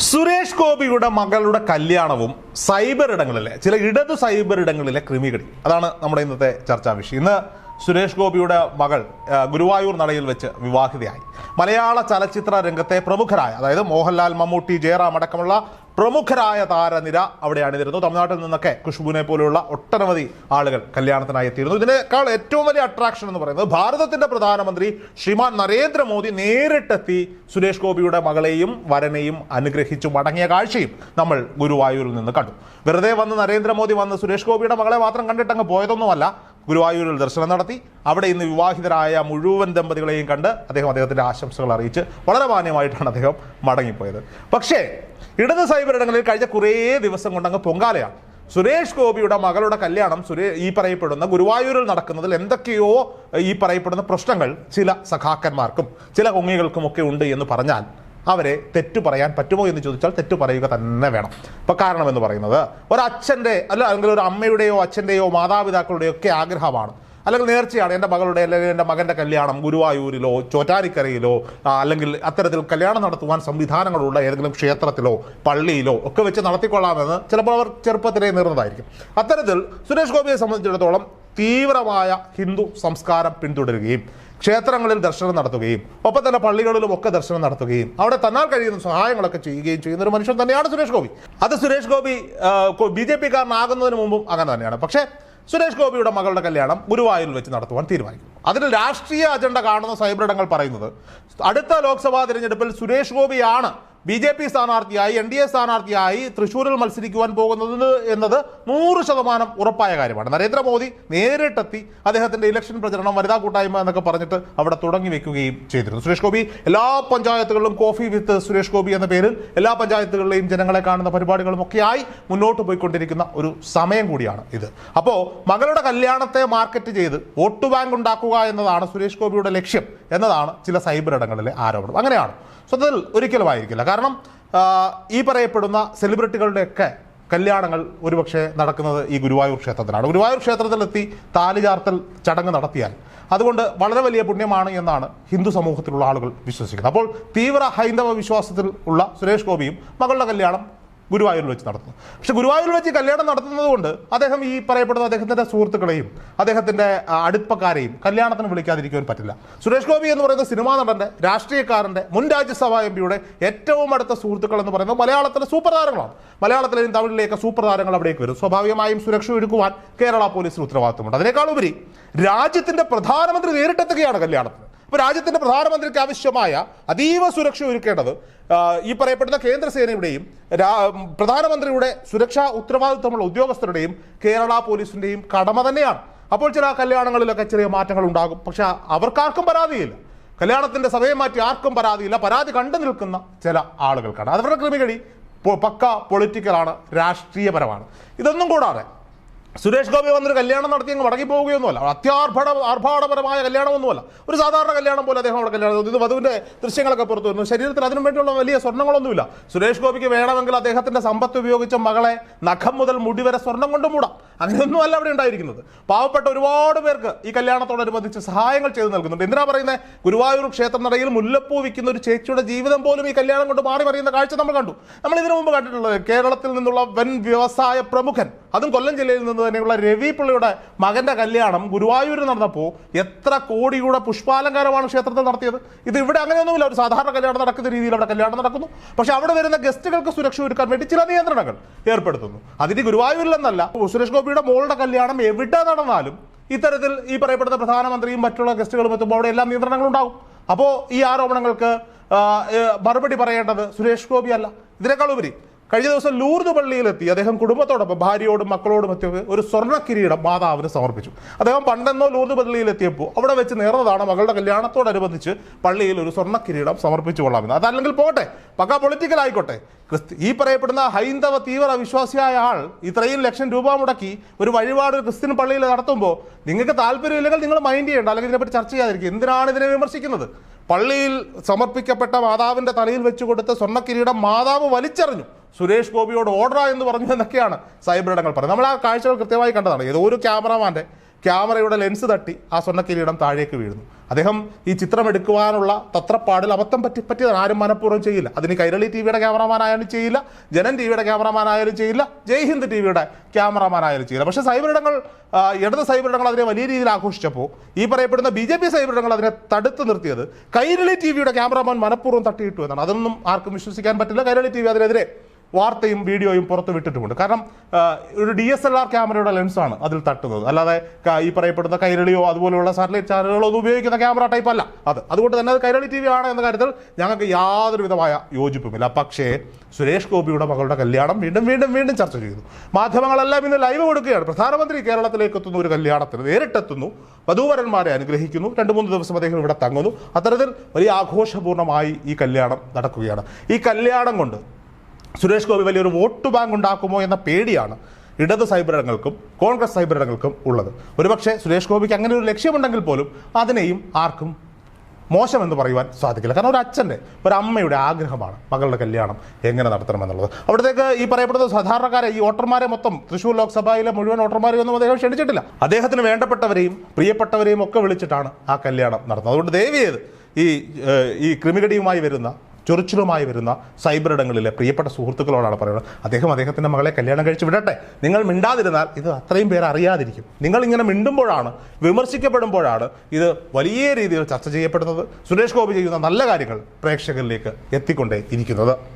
സുരേഷ് ഗോപിയുടെ മകളുടെ കല്യാണവും സൈബർ ഇടങ്ങളിലെ ചില ഇടതു സൈബർ ഇടങ്ങളിലെ ക്രിമികടി. അതാണ് നമ്മുടെ ഇന്നത്തെ ചർച്ചാ വിഷയം. ഇന്ന് സുരേഷ് ഗോപിയുടെ മകൾ ഗുരുവായൂർ നടയിൽ വെച്ച് വിവാഹിതയായി. മലയാള ചലച്ചിത്ര രംഗത്തെ പ്രമുഖരായ അതായത് മോഹൻലാൽ മമ്മൂട്ടി ജയറാം അടക്കമുള്ള പ്രമുഖരായ താരനിര അവിടെ അണിനിരുന്നു തമിഴ്നാട്ടിൽ നിന്നൊക്കെ ഖുഷ്ബുവിനെ പോലെയുള്ള ഒട്ടനവധി ആളുകൾ കല്യാണത്തിനായി എത്തിയിരുന്നു. ഇതിനേക്കാൾ ഏറ്റവും വലിയ അട്രാക്ഷൻ എന്ന് പറയുന്നത് ഭാരതത്തിന്റെ പ്രധാനമന്ത്രി ശ്രീമാൻ നരേന്ദ്രമോദി നേരിട്ടെത്തി സുരേഷ് ഗോപിയുടെ മകളെയും വരനെയും അനുഗ്രഹിച്ചു മടങ്ങിയ കാഴ്ചയും നമ്മൾ ഗുരുവായൂരിൽ നിന്ന് കണ്ടു. വെറുതെ വന്ന് നരേന്ദ്രമോദി വന്ന് സുരേഷ് ഗോപിയുടെ മകളെ മാത്രം കണ്ടിട്ടങ്ങ് പോയതൊന്നുമല്ല ഗുരുവായൂരിൽ ദർശനം നടത്തി. അവിടെ ഇന്ന് വിവാഹിതരായ മുഴുവൻ ദമ്പതികളെയും കണ്ട് അദ്ദേഹം അദ്ദേഹത്തിന്റെ ആശംസകൾ അറിയിച്ച് വളരെ മാന്യമായിട്ടാണ് അദ്ദേഹം മടങ്ങിപ്പോയത്. പക്ഷേ ഇടത് സൈബറിടങ്ങളിൽ കഴിഞ്ഞ കുറേ ദിവസം കൊണ്ടങ്ങ് പൊങ്കാലയാണ്. സുരേഷ് ഗോപിയുടെ മകളുടെ കല്യാണം സുരേ ഈ പറയപ്പെടുന്ന ഗുരുവായൂരിൽ നടക്കുന്നതിൽ എന്തൊക്കെയോ ഈ പറയപ്പെടുന്ന പ്രശ്നങ്ങൾ ചില സഖാക്കന്മാർക്കും ചില കൊങ്ങികൾക്കും ഒക്കെ ഉണ്ട് എന്ന് പറഞ്ഞാൽ അവരെ തെറ്റു പറയാൻ പറ്റുമോ എന്ന് ചോദിച്ചാൽ തെറ്റു പറയുക തന്നെ വേണം. ഇപ്പൊ കാരണം എന്ന് പറയുന്നത് ഒരച്ഛന്റെ അല്ല അല്ലെങ്കിൽ ഒരു അമ്മയുടെയോ അച്ഛന്റെയോ മാതാപിതാക്കളുടെയോ ഒക്കെ ആഗ്രഹമാണ്. അല്ലെങ്കിൽ നേർച്ചയാണ് എന്റെ മകളുടെ അല്ലെങ്കിൽ എന്റെ മകന്റെ കല്യാണം ഗുരുവായൂരിലോ ചോറ്റാരിക്കരയിലോ അല്ലെങ്കിൽ അത്തരത്തിൽ കല്യാണം നടത്തുവാൻ സംവിധാനങ്ങളുള്ള ഏതെങ്കിലും ക്ഷേത്രത്തിലോ പള്ളിയിലോ ഒക്കെ വെച്ച് നടത്തിക്കൊള്ളാമെന്ന് ചിലപ്പോൾ അവർ ചെറുപ്പത്തിലേ നേർന്നതായിരിക്കും. അത്തരത്തിൽ സുരേഷ് ഗോപിയെ സംബന്ധിച്ചിടത്തോളം തീവ്രമായ ഹിന്ദു സംസ്കാരം പിന്തുടരുകയും ക്ഷേത്രങ്ങളിൽ ദർശനം നടത്തുകയും ഒപ്പം തന്നെ പള്ളികളിലും ഒക്കെ ദർശനം നടത്തുകയും അവിടെ തന്നാൽ കഴിയുന്ന സഹായങ്ങളൊക്കെ ചെയ്യുകയും ചെയ്യുന്ന ഒരു മനുഷ്യൻ തന്നെയാണ് സുരേഷ് ഗോപി. അത് Suresh Gopi B J P കാരനാകുന്നതിന് മുമ്പും അങ്ങനെ തന്നെയാണ്. പക്ഷേ സുരേഷ് ഗോപിയുടെ മകളുടെ കല്യാണം ഗുരുവായൂരിൽ വെച്ച് നടത്തുവാൻ തീരുമാനിക്കും അതിൽ രാഷ്ട്രീയ അജണ്ട കാണുന്ന സൈബറിടങ്ങൾ പറയുന്നത് അടുത്ത ലോക്സഭാ തിരഞ്ഞെടുപ്പിൽ സുരേഷ് ഗോപിയാണ് ബി ജെ പി സ്ഥാനാർത്ഥിയായി എൻ ഡി എ സ്ഥാനാർത്ഥിയായി തൃശ്ശൂരിൽ മത്സരിക്കുവാൻ പോകുന്നത് എന്നത് നൂറ് ശതമാനം ഉറപ്പായ കാര്യമാണ്. നരേന്ദ്രമോദി നേരിട്ടെത്തി അദ്ദേഹത്തിന്റെ ഇലക്ഷൻ പ്രചരണം വനിതാ കൂട്ടായ്മ എന്നൊക്കെ പറഞ്ഞിട്ട് അവിടെ തുടങ്ങി വെക്കുകയും ചെയ്തിരുന്നു. സുരേഷ് ഗോപി എല്ലാ പഞ്ചായത്തുകളിലും കോഫി വിത്ത് സുരേഷ് ഗോപി എന്ന പേരിൽ എല്ലാ പഞ്ചായത്തുകളിലെയും ജനങ്ങളെ കാണുന്ന പരിപാടികളും ഒക്കെയായി മുന്നോട്ട് പോയിക്കൊണ്ടിരിക്കുന്ന ഒരു സമയം കൂടിയാണ് ഇത്. അപ്പോൾ മകളുടെ കല്യാണത്തെ മാർക്കറ്റ് ചെയ്ത് വോട്ട് ബാങ്ക് ഉണ്ടാക്കുക എന്നതാണ് സുരേഷ് ഗോപിയുടെ ലക്ഷ്യം എന്നതാണ് ചില സൈബർ ഇടങ്ങളിലെ ആരോപണം. അങ്ങനെയാണ്. സത്യത്തിൽ ഒരിക്കലും ആയിരിക്കില്ല കാരണം ഈ പറയപ്പെടുന്ന സെലിബ്രിറ്റികളുടെയൊക്കെ കല്യാണങ്ങൾ ഒരുപക്ഷെ നടക്കുന്നത് ഈ ഗുരുവായൂർ ക്ഷേത്രത്തിലാണ്. ഗുരുവായൂർ ക്ഷേത്രത്തിലെത്തി താലി ചാർത്തൽ ചടങ്ങ് നടത്തിയാൽ അതുകൊണ്ട് വളരെ വലിയ പുണ്യമാണ് എന്നാണ് ഹിന്ദു സമൂഹത്തിലുള്ള ആളുകൾ വിശ്വസിക്കുന്നത്. അപ്പോൾ തീവ്ര ഹൈന്ദവ വിശ്വാസത്തിൽ ഉള്ള സുരേഷ് ഗോപിയും മകളുടെ കല്യാണം ഗുരുവായൂരിൽ വെച്ച് നടത്തുന്നു. പക്ഷെ ഗുരുവായൂരിൽ വെച്ച് കല്യാണം നടത്തുന്നത് കൊണ്ട് അദ്ദേഹം ഈ പറയപ്പെടുന്ന അദ്ദേഹത്തിന്റെ സുഹൃത്തുക്കളെയും അദ്ദേഹത്തിന്റെ ആ, അടുപ്പക്കാരെയും കല്യാണത്തിന് വിളിക്കാതിരിക്കുവാൻ പറ്റില്ല. സുരേഷ് ഗോപി എന്ന് പറയുന്ന സിനിമാ നടന്റെ രാഷ്ട്രീയക്കാരന്റെ മുൻ രാജ്യസഭാ എം പിയുടെ ഏറ്റവും അടുത്ത സുഹൃത്തുക്കൾ എന്ന് പറയുന്നത് മലയാളത്തിലെ സൂപ്പർ താരങ്ങളാണ്. മലയാളത്തിലെയും തമിഴിലെയൊക്കെ സൂപ്പർ താരങ്ങൾ അവിടേക്ക് വരും. സ്വാഭാവികമായും സുരക്ഷ ഒരുക്കുവാൻ കേരള പോലീസിന് ഉത്തരവാദിത്തമുണ്ട്. അതിനേക്കാളുപരി രാജ്യത്തിന്റെ പ്രധാനമന്ത്രി നേരിട്ടെത്തുകയാണ് കല്യാണത്തിന്. അപ്പോൾ രാജ്യത്തിന്റെ പ്രധാനമന്ത്രിക്ക് ആവശ്യമായ അതീവ സുരക്ഷ ഒരുക്കേണ്ടത് ഈ പറയപ്പെടുന്ന കേന്ദ്രസേനയുടെയും പ്രധാനമന്ത്രിയുടെ സുരക്ഷാ ഉത്തരവാദിത്വമുള്ള ഉദ്യോഗസ്ഥരുടെയും കേരള പോലീസിന്റെയും കടമ തന്നെയാണ്. അപ്പോൾ ചില കല്യാണങ്ങളിലൊക്കെ ചെറിയ മാറ്റങ്ങൾ ഉണ്ടാകും പക്ഷെ അവർക്കാർക്കും പരാതിയില്ല. കല്യാണത്തിന്റെ സമയം മാറ്റി ആർക്കും പരാതിയില്ല. പരാതി കണ്ടു നിൽക്കുന്ന ചില ആളുകൾക്കാണ്. അവരുടെ ക്രിമികടി പക്ക പൊളിറ്റിക്കലാണ് രാഷ്ട്രീയപരമാണ്. ഇതൊന്നും കൂടാതെ സുരേഷ് ഗോപി വന്നൊരു കല്യാണം നടത്തി അങ്ങ് മടങ്ങി പോവുകയൊന്നുമല്ല. അത്യാർഭട ആർഭാടപരമായ കല്യാണമൊന്നുമല്ല. ഒരു സാധാരണ കല്യാണം പോലെ അദ്ദേഹം അവിടെ കല്യാണം. ഇത് വധുവിന്റെ ദൃശ്യങ്ങളൊക്കെ പുറത്തു വരുന്നു. ശരീരത്തിൽ അതിനു വേണ്ടിയുള്ള വലിയ സ്വർണങ്ങളൊന്നുമില്ല സുരേഷ് ഗോപിക്ക് വേണമെങ്കിൽ അദ്ദേഹത്തിന്റെ സമ്പത്ത് ഉപയോഗിച്ച മകളെ നഖം മുതൽ മുടി വരെ സ്വർണം കൊണ്ട് മൂടാം. അങ്ങനെയൊന്നുമല്ല അവിടെ ഉണ്ടായിരിക്കുന്നത്. പാവപ്പെട്ട ഒരുപാട് പേർക്ക് ഈ കല്യാണത്തോടനുബന്ധിച്ച് സഹായങ്ങൾ ചെയ്തു നൽകുന്നുണ്ട്. എന്തിനാ പറയുന്നത് ഗുരുവായൂർ ക്ഷേത്രം നടയിൽ മുല്ലപ്പൂ വിൽക്കുന്ന ഒരു ചേച്ചിയുടെ ജീവിതം പോലും ഈ കല്യാണം കൊണ്ട് മാറി മറിയുന്ന കാഴ്ച നമ്മൾ കണ്ടു. നമ്മൾ ഇതിനു മുമ്പ് കണ്ടിട്ടുള്ളത് കേരളത്തിൽ നിന്നുള്ള വൻ വ്യവസായ പ്രമുഖൻ അതും കൊല്ലം ജില്ലയിൽ നിന്ന് തന്നെയുള്ള രവി പിള്ളയുടെ മകന്റെ കല്യാണം ഗുരുവായൂരിൽ നടന്നപ്പോൾ എത്ര കോടിയുടെ പുഷ്പാലങ്കാരമാണ് ക്ഷേത്രത്തിൽ നടത്തിയത്? ഇത് ഇവിടെ അങ്ങനെയൊന്നുമില്ല. ഒരു സാധാരണ കല്യാണം നടക്കുന്ന രീതിയിൽ അവിടെ കല്യാണം നടക്കുന്നു. പക്ഷെ അവിടെ വരുന്ന ഗസ്റ്റുകൾക്ക് സുരക്ഷ ഒരുക്കാൻ വേണ്ടി ചില നിയന്ത്രണങ്ങൾ ഏർപ്പെടുത്തുന്നു. അതിന് ഗുരുവായൂരിലെന്നല്ല സുരേഷ് ഗോപിയുടെ മോളുടെ കല്യാണം എവിടെ നടന്നാലും ഇത്തരത്തിൽ ഈ പറയപ്പെടുന്ന പ്രധാനമന്ത്രിയും മറ്റുള്ള ഗസ്റ്റുകളും എത്തുമ്പോൾ അവിടെ എല്ലാ നിയന്ത്രണങ്ങളും ഉണ്ടാകും. അപ്പോൾ ഈ ആരോപണങ്ങൾക്ക് മറുപടി പറയേണ്ടത് സുരേഷ് ഗോപി അല്ല ഇതിനേക്കാൾ ഉപരി കഴിഞ്ഞ ദിവസം ലൂർദ് പള്ളിയിലെത്തി. അദ്ദേഹം കുടുംബത്തോടൊപ്പം ഭാര്യയോടും മക്കളോടും എത്തി ഒരു സ്വർണ കിരീടം മാതാവിന് സമർപ്പിച്ചു. അദ്ദേഹം പണ്ടെന്നോ ലൂർദ് പള്ളിയിലെത്തിയപ്പോൾ അവിടെ വെച്ച് നേർന്നതാണ് മകളുടെ കല്യാണത്തോടനുബന്ധിച്ച് പള്ളിയിൽ ഒരു സ്വർണ കിരീടം സമർപ്പിച്ചു കൊള്ളാമെന്ന്. അതല്ലെങ്കിൽ പോട്ടെ പക്ക പൊളിറ്റിക്കൽ ആയിക്കോട്ടെ. ക്രിസ്തു ഈ പറയപ്പെടുന്ന ഹൈന്ദവ തീവ്ര വിശ്വാസിയായ ആൾ ഇത്രയും ലക്ഷം രൂപ മുടക്കി ഒരു വഴിപാട് ഒരു ക്രിസ്ത്യൻ പള്ളിയിൽ നടത്തുമ്പോൾ നിങ്ങൾക്ക് താല്പര്യമില്ലെങ്കിൽ നിങ്ങൾ മൈൻഡ് ചെയ്യേണ്ട അല്ലെങ്കിൽ ഇതിനെപ്പറ്റി ചർച്ച ചെയ്യാതിരിക്കും എന്തിനാണ് ഇതിനെ വിമർശിക്കുന്നത്? പള്ളിയിൽ സമർപ്പിക്കപ്പെട്ട മാതാവിന്റെ തലയിൽ വെച്ച് കൊടുത്ത സ്വർണ കിരീടം മാതാവ് വലിച്ചെറിഞ്ഞു. സുരേഷ് ഗോപിയോട് ഓർഡർ എന്ന് പറഞ്ഞു എന്നൊക്കെയാണ് സൈബർ ഇടങ്ങൾ പറയുന്നത് നമ്മൾ ആ കാഴ്ചകൾ കൃത്യമായി കണ്ടതാണ്. ഏതോ ഒരു ക്യാമറമാന്റെ ക്യാമറയുടെ ലെൻസ് തട്ടി ആ സ്വർണക്കിരീടം താഴേക്ക് വീഴുന്നു. അദ്ദേഹം ഈ ചിത്രം എടുക്കുവാനുള്ള തത്രപ്പാടിൽ അബദ്ധം പറ്റി പറ്റിയതാണ്. ആരും മനഃപൂർവം ചെയ്യില്ല. അതിന് കൈരളി ടി വിയുടെ ക്യാമറമാനായാലും ചെയ്യില്ല. ജനൻ ടി വിയുടെ ക്യാമറമാനായാലും ചെയ്യില്ല. ജയ് ഹിന്ദ് ടി വിയുടെ ക്യാമറമാനായാലും ചെയ്യില്ല. പക്ഷേ ആ, ഇടത് സൈബർ ഇടങ്ങൾ അതിനെ വലിയ രീതിയിൽ ആഘോഷിച്ചപ്പോൾ ഈ പറയപ്പെടുന്ന ബി ജെ പി സൈബർ ഇടങ്ങൾ അതിനെ തടുത്തു നിർത്തിയത് കൈരളി ടി വിയുടെ ക്യാമറമാൻ മനഃപൂർവം തട്ടിയിട്ടു എന്നാണ്. അതൊന്നും ആർക്കും വിശ്വസിക്കാൻ പറ്റില്ല. കൈരളി ടി വി അതിനെതിരെ വാർത്തയും വീഡിയോയും പുറത്ത് വിട്ടിട്ടുമുണ്ട്. കാരണം ഒരു ഡി എസ് എൽ ആർ ക്യാമറയുടെ ലെൻസാണ് അതിൽ തട്ടുന്നത്. അല്ലാതെ ഈ പറയപ്പെടുന്ന കൈരളിയോ അതുപോലെയുള്ള സാറ്റലൈറ്റ് ചാനലുകളോ ഒന്നും ഉപയോഗിക്കുന്ന ക്യാമറ ടൈപ്പ് അല്ല. അത്. അതുകൊണ്ട് തന്നെ അത് കൈരളി ടി വി ആണ് എന്ന കാര്യത്തിൽ ഞങ്ങൾക്ക് യാതൊരു വിധമായ യോജിപ്പുമില്ല. പക്ഷേ സുരേഷ് ഗോപിയുടെ മകളുടെ കല്യാണം വീണ്ടും വീണ്ടും വീണ്ടും ചർച്ച ചെയ്യുന്നു. മാധ്യമങ്ങളെല്ലാം ഇന്ന് ലൈവ് കൊടുക്കുകയാണ്. പ്രധാനമന്ത്രി കേരളത്തിലേക്ക് എത്തുന്ന ഒരു കല്യാണത്തിന് നേരിട്ടെത്തുന്നു. വധൂവരന്മാരെ അനുഗ്രഹിക്കുന്നു. രണ്ട് മൂന്ന് ദിവസം അദ്ദേഹം ഇവിടെ തങ്ങുന്നു. അത്തരത്തിൽ വലിയ ആഘോഷപൂർണമായി ഈ കല്യാണം നടക്കുകയാണ്. ഈ കല്യാണം കൊണ്ട് സുരേഷ് ഗോപി വലിയൊരു വോട്ട് ബാങ്ക് ഉണ്ടാക്കുമോ എന്ന പേടിയാണ് ഇടത് സൈബറിടങ്ങൾക്കും കോൺഗ്രസ് സൈബറിടങ്ങൾക്കും ഉള്ളത്. ഒരുപക്ഷെ സുരേഷ് ഗോപിക്ക് അങ്ങനെ ഒരു ലക്ഷ്യമുണ്ടെങ്കിൽ പോലും അതിനെയും ആർക്കും മോശമെന്ന് പറയുവാൻ സാധിക്കില്ല. കാരണം ഒരു അച്ഛന്റെ ഒരു അമ്മയുടെ ആഗ്രഹമാണ് മകളുടെ കല്യാണം എങ്ങനെ നടത്തണമെന്നുള്ളത്. അവിടത്തേക്ക് ഈ പറയപ്പെടുന്ന സാധാരണക്കാരെ ഈ വോട്ടർമാരെ മൊത്തം തൃശ്ശൂർ ലോക്സഭയിലെ മുഴുവൻ വോട്ടർമാരെയും ഒന്നും അദ്ദേഹം ക്ഷണിച്ചിട്ടില്ല. അദ്ദേഹത്തിന് വേണ്ടപ്പെട്ടവരെയും പ്രിയപ്പെട്ടവരെയും ഒക്കെ വിളിച്ചിട്ടാണ് ആ കല്യാണം നടത്തുന്നത് അതുകൊണ്ട് ദയവ് ചെയ്ത് ഈ ഈ ക്രിമികടിയുമായി വരുന്ന ചൊറിച്ചിലുമായി വരുന്ന സൈബർ ഇടങ്ങളിലെ പ്രിയപ്പെട്ട സുഹൃത്തുക്കളോടാണ് പറയുന്നത്. അദ്ദേഹം അദ്ദേഹത്തിന്റെ മകളെ കല്യാണം കഴിച്ച് വിടട്ടെ. നിങ്ങൾ മിണ്ടാതിരുന്നാൽ ഇത് അത്രയും പേർ അറിയാതിരിക്കും. നിങ്ങൾ ഇങ്ങനെ മിണ്ടുമ്പോഴാണ് വിമർശിക്കപ്പെടുമ്പോഴാണ് ഇത് വലിയ രീതിയിൽ ചർച്ച ചെയ്യപ്പെടുന്നത്. സുരേഷ് ഗോപി ചെയ്യുന്ന നല്ല കാര്യങ്ങൾ പ്രേക്ഷകരിലേക്ക് എത്തിക്കൊണ്ടേ ഇരിക്കുന്നത്